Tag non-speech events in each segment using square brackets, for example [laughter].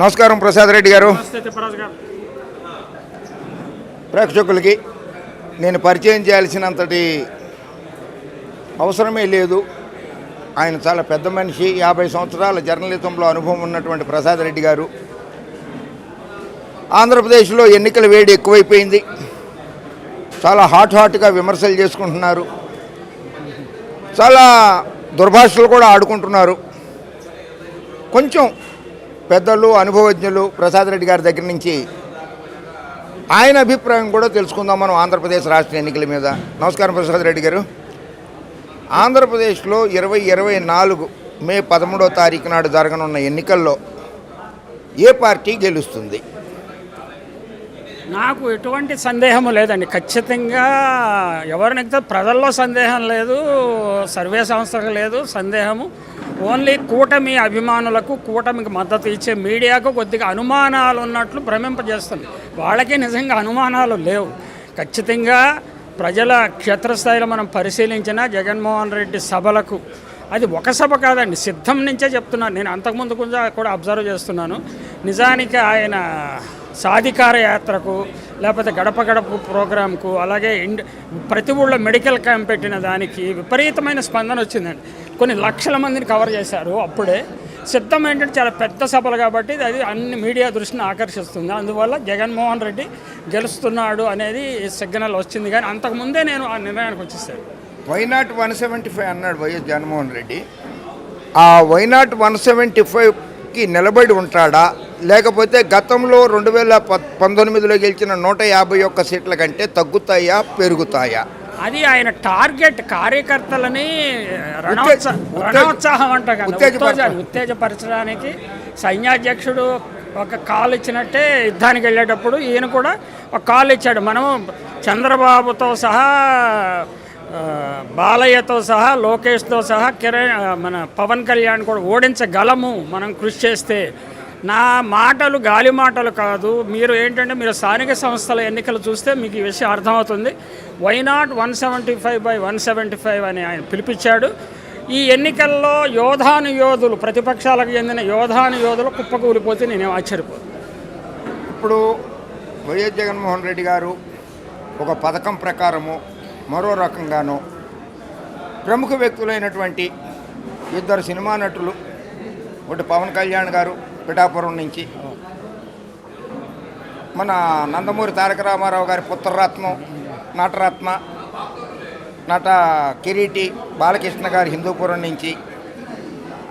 నమస్కారం ప్రసాద్ రెడ్డి గారు. ప్రేక్షకులకి నేను పరిచయం చేయాల్సినంతటి అవసరమే లేదు. ఆయన చాలా పెద్ద మనిషి యాభై సంవత్సరాల జర్నలిజంలో అనుభవం ఉన్నటువంటి ప్రసాద్ రెడ్డి గారు. ఆంధ్రప్రదేశ్లో ఎన్నికల వేడి ఎక్కువైపోయింది. చాలా హాట్ హాట్గా విమర్శలు చేసుకుంటున్నారు. చాలా దుర్భాషలు కూడా ఆడుకుంటున్నారు. కొంచెం పెద్దలు అనుభవజ్ఞులు ప్రసాద్ రెడ్డి గారి దగ్గర నుంచి ఆయన అభిప్రాయం కూడా తెలుసుకుందాం మనం ఆంధ్రప్రదేశ్ రాష్ట్ర ఎన్నికల మీద. నమస్కారం ప్రసాద్ రెడ్డి గారు. ఆంధ్రప్రదేశ్లో ఇరవై ఇరవై నాలుగు మే పదమూడో తారీఖు నాడు జరగనున్న ఎన్నికల్లో ఏ పార్టీ గెలుస్తుంది? నాకు ఎటువంటి సందేహము లేదండి. ఖచ్చితంగా ఎవరినైతే ప్రజల్లో సందేహం లేదు సర్వే సంస్థకు లేదు సందేహము. ఓన్లీ కూటమి అభిమానులకు కూటమికి మద్దతు ఇచ్చే మీడియాకు కొద్దిగా అనుమానాలు ఉన్నట్లు భ్రమింపజేస్తుంది. వాళ్ళకి నిజంగా అనుమానాలు లేవు. ఖచ్చితంగా ప్రజల క్షేత్రస్థాయిలో మనం పరిశీలించిన జగన్మోహన్ రెడ్డి సభలకు అది ఒక సభ కాదండి సిద్ధం నుంచే చెప్తున్నాను నేను అంతకుముందు కొంచెం కూడా అబ్జర్వ్ చేస్తున్నాను. నిజానికి ఆయన సాధికార యాత్రకు లేకపోతే గడప గడప ప్రోగ్రాంకు అలాగే ఇండ్ ప్రతి ఊళ్ళో మెడికల్ క్యాంప్ పెట్టిన దానికి విపరీతమైన స్పందన వచ్చిందండి. కొన్ని లక్షల మందిని కవర్ చేశారు అప్పుడే. సిద్ధం ఏంటంటే చాలా పెద్ద సభలు కాబట్టి అది అన్ని మీడియా దృష్టిని ఆకర్షిస్తుంది. అందువల్ల జగన్మోహన్ రెడ్డి గెలుస్తున్నాడు అనేది సిగ్నల్ వచ్చింది కానీ అంతకుముందే నేను ఆ నిర్ణయానికి వచ్చేసాను. Why not one seventy five అన్నాడు వైఎస్ జగన్మోహన్ రెడ్డి. ఆ వైనాట్ వన్ సెవెంటీ ఫైవ్కి నిలబడి ఉంటాడా? లేకపోతే గతంలో రెండు వేల ప- పంతొమ్మిదిలో గెలిచిన నూట యాభై ఒక్క సీట్ల కంటే తగ్గుతాయా పెరుగుతాయా? అది ఆయన టార్గెట్ కార్యకర్తలని రణోత్స రణోత్సాహం అంట ఉత్తేజ ఉత్తేజపరచడానికి సైన్యాధ్యక్షుడు ఒక కాల్ ఇచ్చినట్టే యుద్ధానికి వెళ్ళేటప్పుడు ఈయన కూడా ఒక కాల్ ఇచ్చాడు. మనం చంద్రబాబుతో సహా బాలయ్యతో సహా లోకేష్తో సహా కిరణ్ మన పవన్ కళ్యాణ్ కూడా ఓడించగలము మనం కృషి చేస్తే. నా మాటలు గాలి మాటలు కాదు. మీరు ఏంటంటే మీరు స్థానిక సంస్థల ఎన్నికలు చూస్తే మీకు ఈ విషయం అర్థమవుతుంది. Why not one seventy five by one seventy five అని ఆయన పిలిపించాడు. ఈ ఎన్నికల్లో యోధాను యోధులు ప్రతిపక్షాలకు చెందిన యోధాను యోధులు కుప్పకూలిపోతే నేను ఆశ్చర్యపోదు ఇప్పుడు వైఎస్ జగన్మోహన్ రెడ్డి గారు ఒక పథకం ప్రకారము మరో రకంగాను ప్రముఖ వ్యక్తులైనటువంటి ఇద్దరు సినిమా నటులు ఒకటి పవన్ కళ్యాణ్ గారు పిఠాపురం నుంచి. మన నందమూరి తారక రామారావు గారి పుత్రరత్నం నటరత్న నట కిరీటి బాలకృష్ణ గారి హిందూపురం నుంచి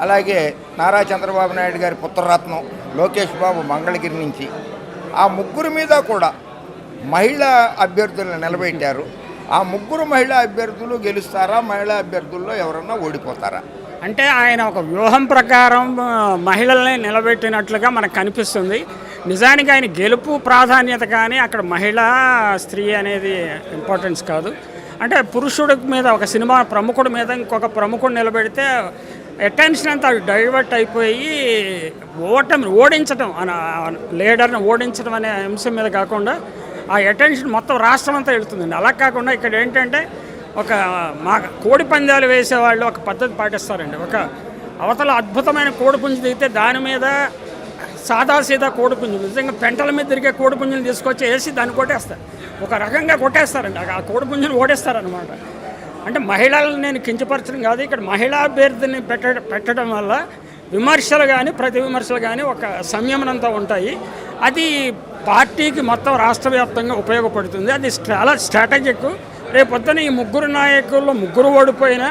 అలాగే నారా చంద్రబాబు నాయుడు గారి పుత్రరత్నం లోకేష్ బాబు మంగళగిరి నుంచి. ఆ ముగ్గురు మీద కూడా మహిళా అభ్యర్థులను నిలబెట్టారు. ఆ ముగ్గురు మహిళా అభ్యర్థులు గెలుస్తారా? మహిళా అభ్యర్థుల్లో ఎవరన్నా ఓడిపోతారా? అంటే ఆయన ఒక వ్యూహం ప్రకారం మహిళల్ని నిలబెట్టినట్లుగా మనకు కనిపిస్తుంది. నిజానికి ఆయన గెలుపు ప్రాధాన్యత కానీ అక్కడ మహిళ స్త్రీ అనేది ఇంపార్టెన్స్ కాదు. అంటే పురుషుడి మీద ఒక సినిమా ప్రముఖుడి మీద ఇంకొక ప్రముఖుడు నిలబెడితే అటెన్షన్ అంతా డైవర్ట్ అయిపోయి ఓటమి ఓడించడం అన- లీడర్ని ఓడించడం అనే అంశం మీద కాకుండా ఆ అటెన్షన్ మొత్తం రాష్ట్రం అంతా వెళుతుందండి. అలా కాకుండా ఇక్కడ ఏంటంటే ఒక మా కోడి పందాలు వేసేవాళ్ళు ఒక పద్ధతి పాటిస్తారండి. ఒక అవతల అద్భుతమైన కోడిపుంజు దిగితే దాని మీద సాదాసీదా సీదా కోడిపుంజు నిజంగా పెంటల మీద తిరిగే కోడిపుంజుని తీసుకొచ్చి వేసి దాన్ని కొట్టేస్తారు. ఒక రకంగా కొట్టేస్తారండి. ఆ కోడిపుంజుని ఓడేస్తారనమాట అంటే మహిళలను నేను కించపరచడం కాదు ఇక్కడ మహిళా అభ్యర్థిని పెట్ట పెట్టడం వల్ల విమర్శలు కానీ ప్రతి విమర్శలు కానీ ఒక సంయమనంతో ఉంటాయి. అది పార్టీకి మొత్తం రాష్ట్ర వ్యాప్తంగా ఉపయోగపడుతుంది. అది చాలా స్ట్రాటజిక్ రేపొద్దున ఈ ముగ్గురు నాయకుల్లో ముగ్గురు ఓడిపోయినా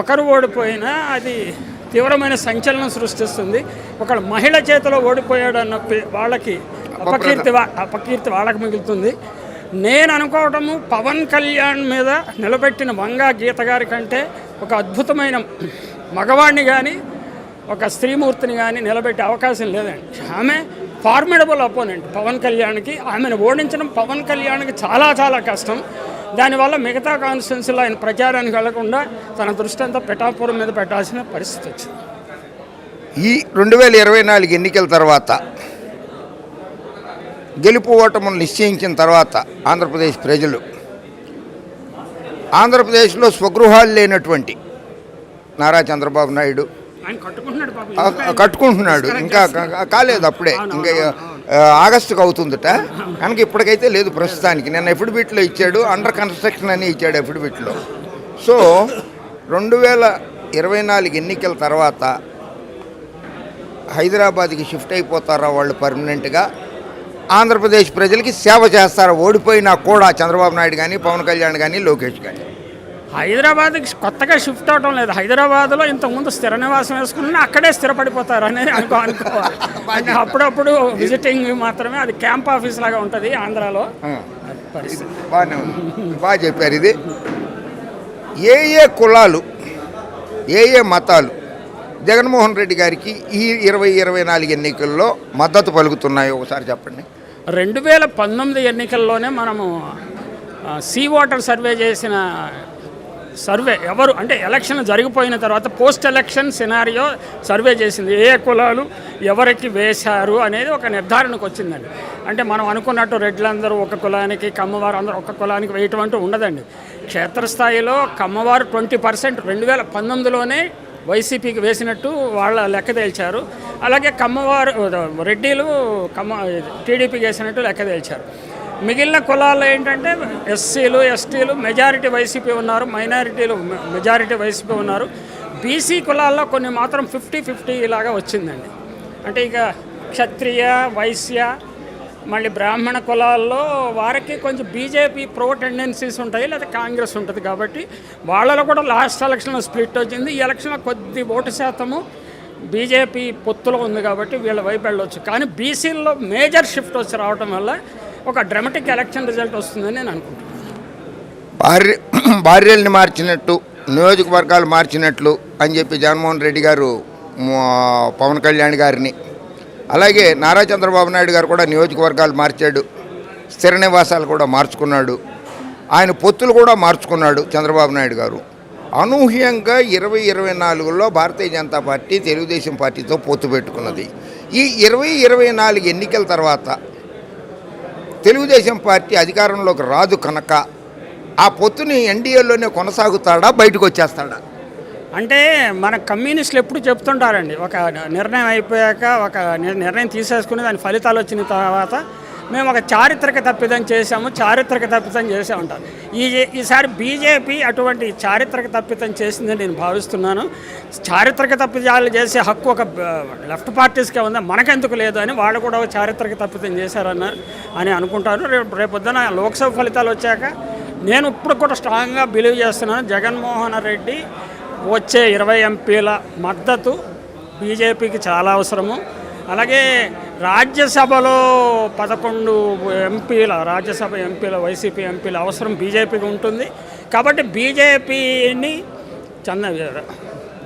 ఒకరు ఓడిపోయినా అది తీవ్రమైన సంచలనం సృష్టిస్తుంది. ఒకడు మహిళ చేతిలో ఓడిపోయాడు అన్న వాళ్ళకి అపకీర్తి అపకీర్తి వాళ్ళకి మిగులుతుంది. నేను అనుకోవటము పవన్ కళ్యాణ్ మీద నిలబెట్టిన వంగా గీత గారి కంటే ఒక అద్భుతమైన మగవాడిని కానీ ఒక స్త్రీమూర్తిని కానీ నిలబెట్టే అవకాశం లేదండి. ఆమె ఫార్మిడబుల్ అపోనెంట్ పవన్ కళ్యాణ్కి. ఆమెను ఓడించడం పవన్ కళ్యాణ్కి చాలా చాలా కష్టం. దానివల్ల మిగతా కాన్స్టిట్యున్సీలో ఆయన ప్రచారానికి వెళ్ళకుండా తన దృష్టి అంతా పిఠాపురం మీద పెట్టాల్సిన పరిస్థితి వచ్చింది. ఈ రెండు వేల ఇరవై నాలుగు ఎన్నికల తర్వాత గెలుపు ఓటములు నిశ్చయించిన తర్వాత ఆంధ్రప్రదేశ్ ప్రజలు ఆంధ్రప్రదేశ్లో స్వగృహాలు లేనటువంటి నారా చంద్రబాబు నాయుడు ఆయన కట్టుకుంటున్నాడు ఇంకా కాలేదు అప్పుడే. ఇంకా ఆగస్టుకు అవుతుందట. కనుక ఇప్పటికైతే లేదు ప్రస్తుతానికి. నేను ఎఫిడవిట్లో ఇచ్చాడు అండర్ కన్స్ట్రక్షన్ అని ఇచ్చాడు ఎఫిడవిట్లో. సో రెండు వేల ఇరవై నాలుగు ఎన్నికల తర్వాత హైదరాబాద్కి షిఫ్ట్ అయిపోతారా వాళ్ళు పర్మనెంట్గా? ఆంధ్రప్రదేశ్ ప్రజలకి సేవ చేస్తారా? ఓడిపోయినా కూడా చంద్రబాబు నాయుడు కానీ పవన్ కళ్యాణ్ కానీ లోకేష్ కానీ హైదరాబాద్కి కొత్తగా షిఫ్ట్ అవటం లేదు. హైదరాబాద్లో ఇంతకుముందు స్థిర నివాసం వేసుకుని అక్కడే స్థిరపడిపోతారు అనేది అనుకో అనుకోవాలి. అప్పుడప్పుడు విజిటింగ్ మాత్రమే అది క్యాంప్ ఆఫీస్ లాగా ఉంటుంది ఆంధ్రాలో. బాగానే ఉంది. బాగా చెప్పారు ఇది. ఏ ఏ కులాలు ఏ ఏ మతాలు జగన్మోహన్ రెడ్డి గారికి ఈ ఇరవై ఇరవై నాలుగు ఎన్నికల్లో మద్దతు పలుకుతున్నాయో ఒకసారి చెప్పండి. రెండు వేల పంతొమ్మిది ఎన్నికల్లోనే మనము సీ వాటర్ సర్వే చేసిన సర్వే ఎవరు అంటే ఎలక్షన్ జరిగిపోయిన తర్వాత పోస్ట్ ఎలక్షన్ సినారియో సర్వే చేసింది. ఏ కులాలు ఎవరికి వేశారు అనేది ఒక నిర్ధారణకు వచ్చిందండి. అంటే మనం అనుకున్నట్టు రెడ్లందరూ ఒక కులానికి కమ్మవారు అందరూ ఒక కులానికి వేయటం అంటూ ఉండదండి. క్షేత్రస్థాయిలో కమ్మవారు ట్వంటీ పర్సెంట్ రెండు వేల పంతొమ్మిదిలోనే వైసీపీకి వేసినట్టు వాళ్ళ లెక్క తేల్చారు. అలాగే కమ్మవారు రెడ్డిలు కమ్మ టీడీపీకి వేసినట్టు లెక్క తేల్చారు. మిగిలిన కులాల్లో ఏంటంటే ఎస్సీలు ఎస్టీలు మెజారిటీ వైసీపీ ఉన్నారు మైనారిటీలు మెజారిటీ వైసీపీ ఉన్నారు. బీసీ కులాల్లో కొన్ని మాత్రం ఫిఫ్టీ ఫిఫ్టీ ఇలాగా వచ్చిందండి. అంటే ఇక క్షత్రియ వైశ్య మళ్ళీ బ్రాహ్మణ కులాల్లో వారికి కొంచెం బీజేపీ ప్రో టెండెన్సీస్ ఉంటాయి లేదా కాంగ్రెస్ ఉంటుంది కాబట్టి వాళ్ళలో కూడా లాస్ట్ ఎలక్షన్లో స్ప్లిట్ వచ్చింది. ఈ ఎలక్షన్లో కొద్ది ఓటు శాతము బీజేపీ పొత్తులో ఉంది కాబట్టి వీళ్ళ వైపు వెళ్ళొచ్చు. కానీ బీసీల్లో మేజర్ షిఫ్ట్ వచ్చి రావటం వల్ల ఒక డ్రమటిక్ ఎలక్షన్ రిజల్ట్ వస్తుందని నేను అనుకుంటున్నాను. భార్య [clears throat] భార్యల్ని మార్చినట్టు నియోజకవర్గాలు మార్చినట్లు అని చెప్పి జగన్మోహన్ రెడ్డి గారు పవన్ కళ్యాణ్ గారిని అలాగే నారా చంద్రబాబు నాయుడు గారు కూడా నియోజకవర్గాలు మార్చాడు స్థిర నివాసాలు కూడా మార్చుకున్నాడు ఆయన పొత్తులు కూడా మార్చుకున్నాడు చంద్రబాబు నాయుడు గారు. అనూహ్యంగా ఇరవై ఇరవై నాలుగులో భారతీయ జనతా పార్టీ తెలుగుదేశం పార్టీతో పొత్తు పెట్టుకున్నది. ఈ ఇరవై ఇరవై నాలుగు ఎన్నికల తర్వాత తెలుగుదేశం పార్టీ అధికారంలోకి రాదు కనుక ఆ పొత్తుని ఎన్డీఏలోనే కొనసాగుతాడా బయటకు వచ్చేస్తాడా? అంటే మన కమ్యూనిస్టులు ఎప్పుడు చెప్తుంటారండి ఒక నిర్ణయం అయిపోయాక ఒక నిర్ణయం తీసేసుకుని దాని ఫలితాలు వచ్చిన తర్వాత మేము ఒక చారిత్రక తప్పిదం చేశాము చారిత్రక తప్పిదం చేసే ఉంటాం ఈ ఈసారి బీజేపీ అటువంటి చారిత్రక తప్పిదం చేసిందని నేను భావిస్తున్నాను. చారిత్రక తప్పిదాలు చేసే హక్కు ఒక లెఫ్ట్ పార్టీస్కే ఉంది మనకెందుకు లేదు అని వాళ్ళు కూడా ఒక చారిత్రక తప్పిదం చేశారన్న అని అనుకుంటారు. రేపు రేపొద్దున లోక్సభ ఫలితాలు వచ్చాక నేను ఇప్పుడు కూడా స్ట్రాంగ్గా బిలీవ్ చేస్తున్నాను. జగన్మోహన్ రెడ్డి వచ్చే ఇరవై ఎంపీల మద్దతు బీజేపీకి చాలా అవసరము. అలాగే రాజ్యసభలో పదకొండు ఎంపీల రాజ్యసభ ఎంపీల వైసీపీ ఎంపీల అవసరం బీజేపీకి ఉంటుంది. కాబట్టి బీజేపీని చంద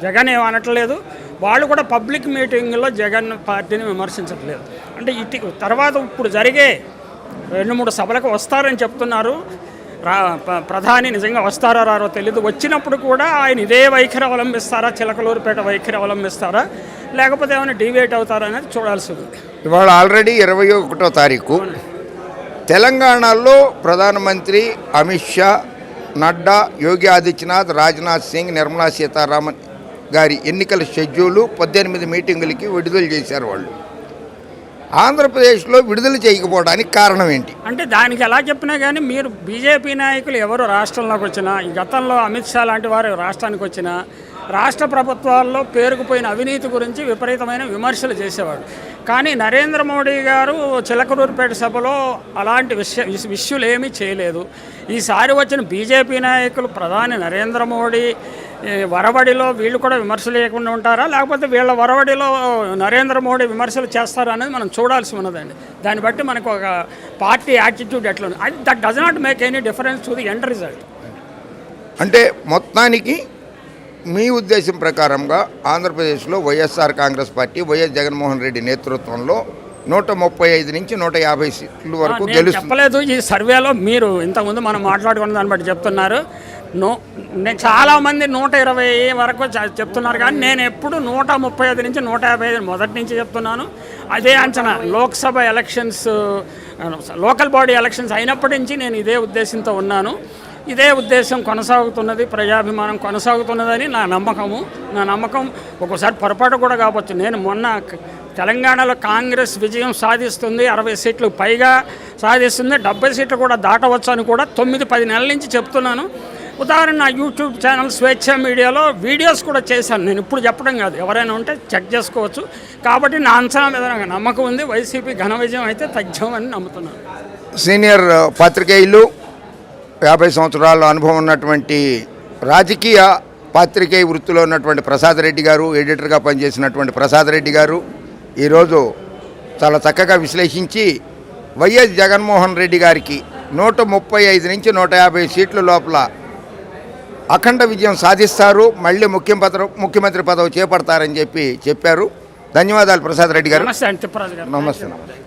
జగన్ ఏమనట్లేదు వాళ్ళు కూడా పబ్లిక్ మీటింగ్లో జగన్ పార్టీని విమర్శించట్లేదు. అంటే ఇటు తర్వాత ఇప్పుడు జరిగే రెండు మూడు సభలకు వస్తారని చెప్తున్నారు. రా ప్రధాని నిజంగా వస్తారో రారో తెలియదు వచ్చినప్పుడు కూడా ఆయన ఇదే వైఖరి అవలంబిస్తారా? చిలకలూరుపేట వైఖరి అవలంబిస్తారా? లేకపోతే ఏమైనా డివేట్ అవుతారా అనేది చూడాల్సి ఉంది ఇవాళ ఆల్రెడీ ఇరవై ఒకటో తారీఖు. తెలంగాణలో ప్రధానమంత్రి అమిత్ షా నడ్డా యోగి ఆదిత్యనాథ్ రాజ్నాథ్ సింగ్ నిర్మలా సీతారామన్ గారి ఎన్నికల షెడ్యూలు పద్దెనిమిది మీటింగులకి విడుదల చేశారు వాళ్ళు. ఆంధ్రప్రదేశ్లో విడుదల చేయకపోవడానికి కారణం ఏంటి? అంటే దానికి ఎలా చెప్పినా కానీ మీరు బీజేపీ నాయకులు ఎవరు రాష్ట్రంలోకి వచ్చినా ఈ గతంలో అమిత్ షా లాంటి వారు రాష్ట్రానికి వచ్చినా రాష్ట్ర ప్రభుత్వాల్లో పేరుకుపోయిన అవినీతి గురించి విపరీతమైన విమర్శలు చేసేవాడు కానీ నరేంద్ర మోడీ గారు చిలకలూరుపేట సభలో అలాంటి విషయ విషయాలు ఏమీ చేయలేదు. ఈసారి వచ్చిన బీజేపీ నాయకులు ప్రధాని నరేంద్ర మోడీ వరవడిలో వీళ్ళు కూడా విమర్శలు లేకుండా ఉంటారా? లేకపోతే వీళ్ళ వరవడిలో నరేంద్ర మోడీ విమర్శలు చేస్తారా అనేది మనం చూడాల్సి ఉన్నదండి. దాన్ని బట్టి మనకు ఒక పార్టీ యాటిట్యూడ్ ఎట్లా ఉంది? అది that does not make any difference to the end result. అంటే మొత్తానికి మీ ఉద్దేశం ప్రకారంగా ఆంధ్రప్రదేశ్లో Y S R Congress party Y S Jaganmohan Reddy నేతృత్వంలో నూట ముప్పై ఐదు నుంచి నూట యాభై సీట్ల వరకు నేను గెలుస్తుంది. చెప్పలేదు. ఈ సర్వేలో మీరు ఇంతకుముందు మనం మాట్లాడుకున్న దాన్ని బట్టి చెప్తున్నారు. నో నేను చాలామంది నూట ఇరవై వరకు చెప్తున్నారు కానీ నేను ఎప్పుడు నూట ముప్పై ఐదు నుంచి నూట యాభై ఐదు మొదటి నుంచి చెప్తున్నాను. అదే అంచనా Lok Sabha elections local body elections అయినప్పటి నుంచి నేను ఇదే ఉద్దేశంతో ఉన్నాను. ఇదే ఉద్దేశం కొనసాగుతున్నది ప్రజాభిమానం కొనసాగుతున్నదని నా నమ్మకము. నా నమ్మకం ఒక్కోసారి పొరపాటు కూడా కావచ్చు. నేను మొన్న తెలంగాణలో కాంగ్రెస్ విజయం సాధిస్తుంది అరవై సీట్లు పైగా సాధిస్తుంది డెబ్బై సీట్లు కూడా దాటవచ్చు అని కూడా తొమ్మిది పది నెలల నుంచి చెప్తున్నాను. ఉదాహరణ నా యూట్యూబ్ ఛానల్ స్వేచ్ఛ మీడియాలో వీడియోస్ కూడా చేశాను. నేను ఇప్పుడు చెప్పడం కాదు ఎవరైనా ఉంటే చెక్ చేసుకోవచ్చు. కాబట్టి నా అంచనా మీద నాకు నమ్మకం ఉంది. వైసీపీ ఘన విజయం అయితే తథ్యమని నమ్ముతున్నాను. సీనియర్ పాత్రికేయులు యాభై సంవత్సరాల అనుభవం ఉన్నటువంటి రాజకీయ పాత్రికేయ వృత్తిలో ఉన్నటువంటి ప్రసాద్ రెడ్డి గారు ఎడిటర్గా పనిచేసినటువంటి ప్రసాద్ రెడ్డి గారు ఈరోజు చాలా చక్కగా విశ్లేషించి వైఎస్ జగన్మోహన్ రెడ్డి గారికి నూట ముప్పై ఐదు నుంచి నూట యాభై సీట్ల లోపల అఖండ విజయం సాధిస్తారు. మళ్ళీ ముఖ్యమంత్రి ముఖ్యమంత్రి పదవి చేపడతారని చెప్పి చెప్పారు. ధన్యవాదాలు ప్రసాద్ రెడ్డి గారు. నమస్తే నమస్తే.